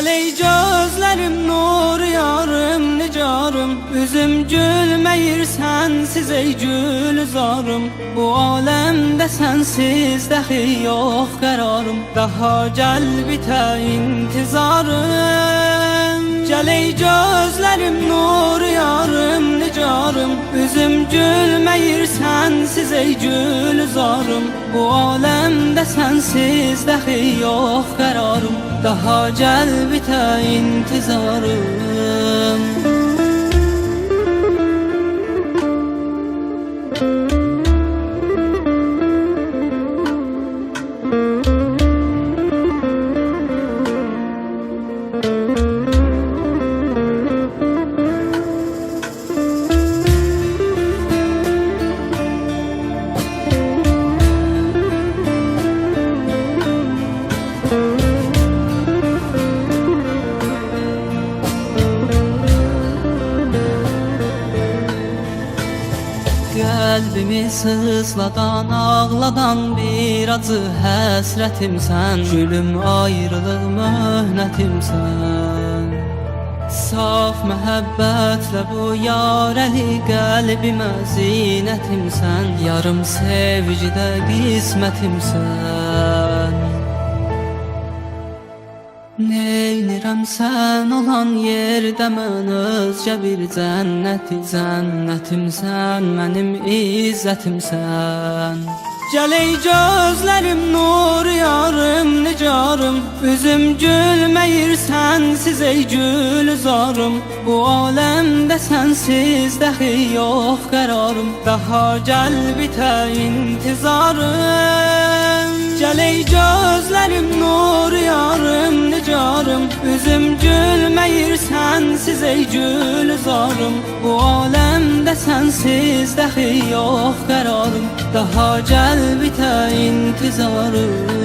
Gel ey gözlerim nur yarım nicarım. Üzüm gülmeyir sensiz ey gülzarım Bu alemde sensiz dahi yok kararım. Daha gel bite intizarım. Gel ey gözlerim nur yarım nicarım. Üzüm gülmeyir sensiz ey gülzarım Bu alemde sensiz dahi yok kararım. Daha gel bite intizarım Kalbimi sızladan ağladan bir acı həsrətimsən Gülüm ayrılıq möhnətimsən Saf məhəbbətlə bu yarəli qəlbimə zinətimsən Yarım sevgidə qismətimsən Neynirəm sən olan yerdə mən özgə bir cənnəti Cənnətimsən, mənim izzətimsən Gəl ey gözlərim nur yarım nicarım Üzüm gülməyir sənsiz ey gülzarım Bu aləmdə sənsiz dəxi yox qərarım Daha gəl bitə intizarım. Gəl ey gözlərim nur Üzüm gülməyir sənsiz ey gülzarım Bu aləmdə sənsiz dəxi yox qərarım Daha gəl bitə intizarım